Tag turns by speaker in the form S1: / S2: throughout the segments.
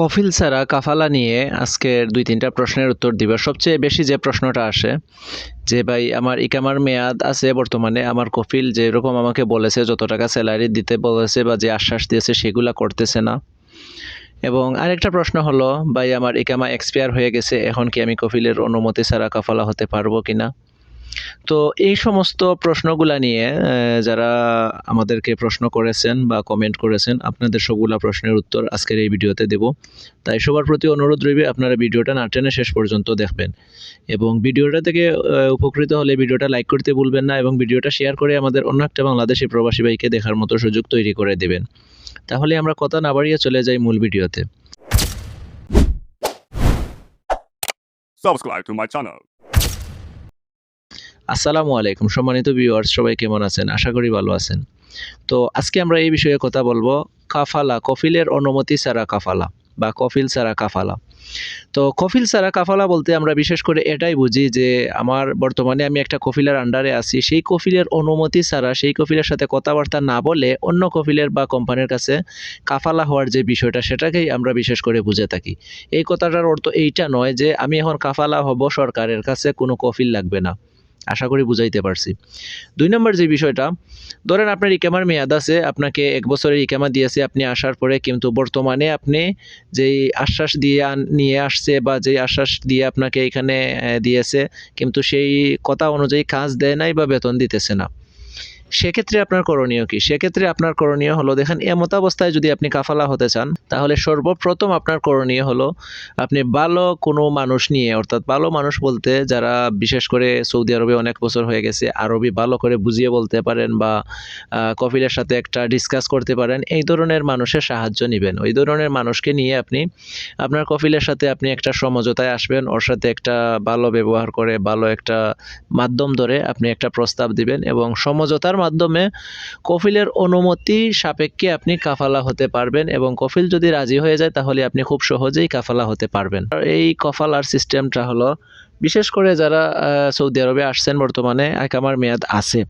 S1: কফিল ছাড়া কাফালা নিয়ে আজকের দুই তিনটা প্রশ্নের উত্তর দিব। সবচেয়ে বেশি যে প্রশ্নটা আসে, যে ভাই, আমার ইকামার মেয়াদ আছে বর্তমানে, আমার কফিল যেরকম আমাকে বলেছে, যত টাকা স্যালারি দিতে বলেছে বা যে আশ্বাস দিয়েছে, সেগুলা করতেছে না। এবং আরেকটা প্রশ্ন হলো, ভাই, আমার ইকামা এক্সপায়ার হয়ে গেছে, এখন কি আমি কফিলের অনুমতি ছাড়া কাফালা হতে পারব কিনা? তো এই সমস্ত প্রশ্নগুলা নিয়ে যারা আমাদেরকে প্রশ্ন করেছেন বা কমেন্ট করেছেন, আপনাদের সবগুলা প্রশ্নের উত্তর আজকের এই ভিডিওতে দেব। তাই সবার প্রতি অনুরোধ রইবে, আপনারা ভিডিওটা না টেনে শেষ পর্যন্ত দেখবেন। এবং ভিডিওটা থেকে উপকৃত হলে ভিডিওটা লাইক করতে ভুলবেন না এবং ভিডিওটা শেয়ার করে আমাদের অন্য একটা বাংলাদেশি প্রবাসী ভাইকে দেখার মতো সুযোগ তৈরি করে দেবেন। তাহলে আমরা কথা না বাড়িয়ে চলে যাই মূল ভিডিওতে।
S2: Subscribe to my channel.
S1: আসসালামু আলাইকুম, সম্মানিত ভিউয়ার্স সবাই কেমন আছেন? আশা করি ভালো আছেন। তো আজকে আমরা এই বিষয়ে কথা বলব, কাফালা, কফিলের অনুমতি ছাড়া কাফালা বা কফিল ছাড়া কাফালা। তো কফিল ছাড়া কাফালা বলতে আমরা বিশেষ করে এটাই বুঝি যে আমার বর্তমানে আমি একটা কফিলের আন্ডারে আছি, সেই কফিলের অনুমতি ছাড়া, সেই কফিলের সাথে কথাবার্তা না বলে অন্য কফিলের বা কোম্পানির কাছে কাফালা হওয়ার যে বিষয়টা, সেটাকেই আমরা বিশেষ করে বুঝে থাকি। এই কথাটার অর্থ এইটা নয় যে আমি এখন কাফালা হব সরকারের কাছে, কোনো কফিল লাগবে না। আশা করি বুঝাইতে পারছি। দুই নম্বর যে বিষয়টা, ধরেন আপনার ইকামার মেয়াদ আছে, আপনাকে এক বছরের ইকামা দিয়েছে, আপনি আসার পরে কিন্তু বর্তমানে আপনি যেই আশ্বাস দিয়ে নিয়ে আসছে বা যেই আশ্বাস দিয়ে আপনাকে এখানে দিয়েছে, কিন্তু সেই কথা অনুযায়ী কাজ দেয় নাই বা বেতন দিতেছে না। সেক্ষেত্রে আপনার করণীয় কি? সেক্ষেত্রে আপনার করণীয় হলো, দেখেন, এমত অবস্থায় যদি আপনি কাফালা হতে চান, তাহলে সর্বপ্রথম আপনার করণীয় হলো, আপনি ভালো কোনো মানুষ নিয়ে, অর্থাৎ ভালো মানুষ বলতে যারা বিশেষ করে সৌদি আরবে অনেক বছর হয়ে গেছে, আরবি ভালো করে বুঝিয়ে বলতে পারেন বা কফিলের সাথে একটা ডিসকাস করতে পারেন, এই ধরনের মানুষের সাহায্য নেবেন। ওই ধরনের মানুষকে নিয়ে আপনি, আপনার কফিলের সাথে আপনি একটা সমঝোতায় আসবেন, ওর সাথে একটা ভালো ব্যবহার করে, ভালো একটা মাধ্যম ধরে আপনি একটা প্রস্তাব দিবেন এবং সমঝোতার মাধ্যমে কফিলের অনুমতি সাপেক্ষে আপনি কাফালা হতে পারবেন এবং কফিল যদি রাজি হয়ে যায়, তাহলে আপনি খুব সহজেই কাফালা হতে পারবেন। আর এই কফালার সিস্টেমটা হলো, বিশেষ করে যারা সৌদি আরবে আসছেন বর্তমানে, ইকামার মেয়াদ আছে।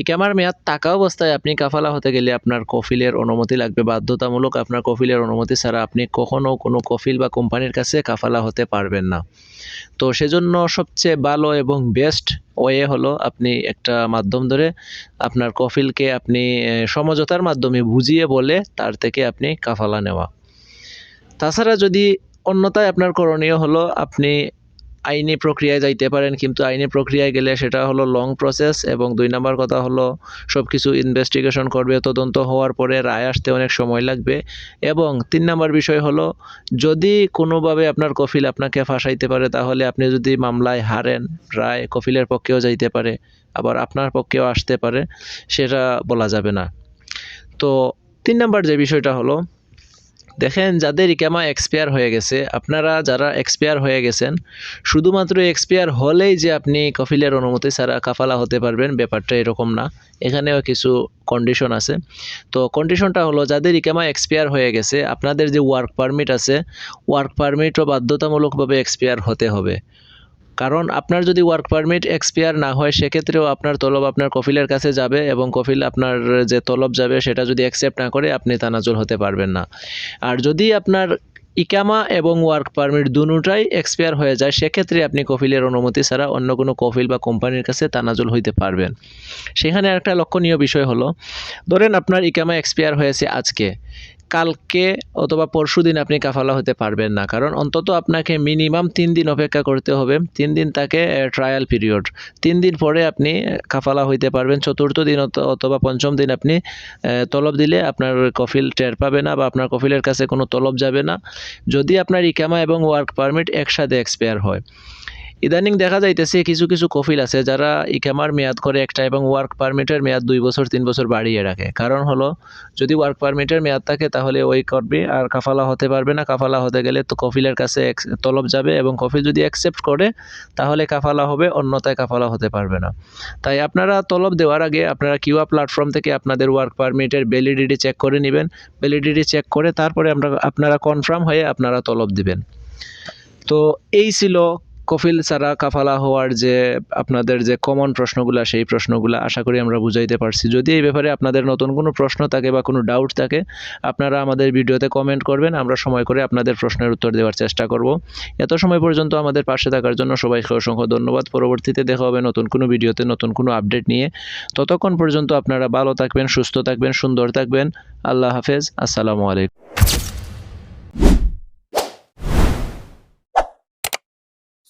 S1: ইকামার মেয়াদ থাকা অবস্থায় আপনি কাফালা হতে গেলে আপনার কফিলের অনুমতি লাগবে। বাধ্যতামূলক আপনার কফিলের অনুমতি ছাড়া আপনি কখনো কোনো কফিল বা কোম্পানির কাছে কাফালা হতে পারবেন না। তো সেজন্য সবচেয়ে ভালো এবং বেস্ট ওয়ে হলো আপনি একটা মাধ্যম ধরে আপনার কফিলকে আপনি সমঝোতার মাধ্যমে বুঝিয়ে বলে তার থেকে আপনি কাফালা নেওয়া। তাছাড়া যদি অন্যথায় আপনার করণীয় হলো আপনি আইনি প্রক্রিয়ায় যাইতে পারেন, কিন্তু আইনি প্রক্রিয়ায় গেলে সেটা হলো লং প্রসেস এবং দুই নাম্বার কথা হলো সব কিছু ইনভেস্টিগেশন করবে, তদন্ত হওয়ার পরে রায় আসতে অনেক সময় লাগবে। এবং তিন নম্বর বিষয় হলো, যদি কোনোভাবে আপনার কফিল আপনাকে ফাঁসাইতে পারে, তাহলে আপনি যদি মামলায় হারেন, রায় কফিলের পক্ষেও যাইতে পারে, আবার আপনার পক্ষেও আসতে পারে, সেটা বলা যাবে না। তো তিন নাম্বার যে বিষয়টা হলো দেখেন, যাদের ইকামা এক্সপায়ার হয়ে গেছে, আপনারা যারা এক্সপায়ার হয়ে গেছেন, শুধুমাত্র এক্সপায়ার হলেই যে আপনি কফিলের অনুমতি ছাড়া কাফালা হতে পারবেন, ব্যাপারটা এরকম না। এখানেও কিছু কন্ডিশন আছে। তো কন্ডিশনটা হলো, যাদের ইকামা এক্সপায়ার হয়ে গেছে, আপনাদের যে ওয়ার্ক পারমিট আছে ওয়ার্ক পারমিটও বাধ্যতামূলকভাবে এক্সপায়ার হতে হবে। কারণ আপনার যদি ওয়ার্ক পারমিট এক্সপায়ার না হয়, সেক্ষেত্রেও আপনার তলব আপনার কফিলের কাছে যাবে এবং কফিল আপনার যে তলব যাবে, সেটা যদি অ্যাকসেপ্ট না করে, আপনি তানাজুল হতে পারবেন না। আর যদি আপনার ইকামা এবং ওয়ার্ক পারমিট দুটাই এক্সপায়ার হয়ে যায়, সেক্ষেত্রে আপনি কফিলের অনুমতি ছাড়া অন্য কোনো কফিল বা কোম্পানির কাছে তানাজুল হইতে পারবেন। সেখানে একটা লক্ষণীয় বিষয় হলো, ধরেন আপনার ইকামা এক্সপায়ার হয়েছে আজকে। কালকে অথবা পরশু দিন আপনি কাফালা হতে পারবেন না। কারণ অন্তত আপনাকে মিনিমাম তিন দিন অপেক্ষা করতে হবে। তিন দিন তাকে ট্রায়াল পিরিয়ড তিন দিন পরে আপনি কাফালা হইতে পারবেন। চতুর্থ দিন অথ- অথবা পঞ্চম দিন আপনি তলব দিলে আপনার কফিল টের পাবে না বা আপনার কফিলের কাছে কোনো তলব যাবে না। যদি আপনার ইকামা এবং ওয়ার্ক পারমিট একসাথে এক্সপায়ার হয়। ইদানিং দেখা যাইতেছে কিছু কিছু কফিল আছে যারা ইকামার মেয়াদ করে একটা এবং ওয়ার্ক পারমিটের মেয়াদ দুই বছর, তিন বছর বাড়িয়ে রাখে। কারণ হলো, যদি ওয়ার্ক পারমিটের মেয়াদ থাকে তাহলে ওই করবে, আর কাফালা হতে পারবে না। কাফালা হতে গেলে তো কফিলের কাছে তলব যাবে এবং কফিল যদি অ্যাকসেপ্ট করে, তাহলে কাফালা হবে, অন্যথায় কাফালা হতে পারবে না। তাই আপনারা তলব দেওয়ার আগে আপনারা কিউআ প্ল্যাটফর্ম থেকে আপনাদের ওয়ার্ক পারমিটের ভ্যালিডিটি চেক করে নেবেন। ভ্যালিডিটি চেক করে তারপরে আমরা, আপনারা কনফার্ম হয়ে আপনারা তলব দিবেন। তো এই ছিল কফিল ছাড়া কাফালা হওয়ার যে আপনাদের যে কমন প্রশ্নগুলো, সেই প্রশ্নগুলো আশা করি আমরা বুঝাইতে পারছি। যদি এই ব্যাপারে আপনাদের নতুন কোনো প্রশ্ন থাকে বা কোনো ডাউট থাকে, আপনারা আমাদের ভিডিওতে কমেন্ট করবেন, আমরা সময় করে আপনাদের প্রশ্নের উত্তর দেওয়ার চেষ্টা করব। এত সময় পর্যন্ত আমাদের পাশে থাকার জন্য সবাইকে অসংখ্য ধন্যবাদ। পরবর্তীতে দেখা হবে নতুন কোনো ভিডিওতে, নতুন কোনো আপডেট নিয়ে। ততক্ষণ পর্যন্ত আপনারা ভালো থাকবেন, সুস্থ থাকবেন, সুন্দর থাকবেন। আল্লাহ হাফেজ। আসসালামু আলাইকুম।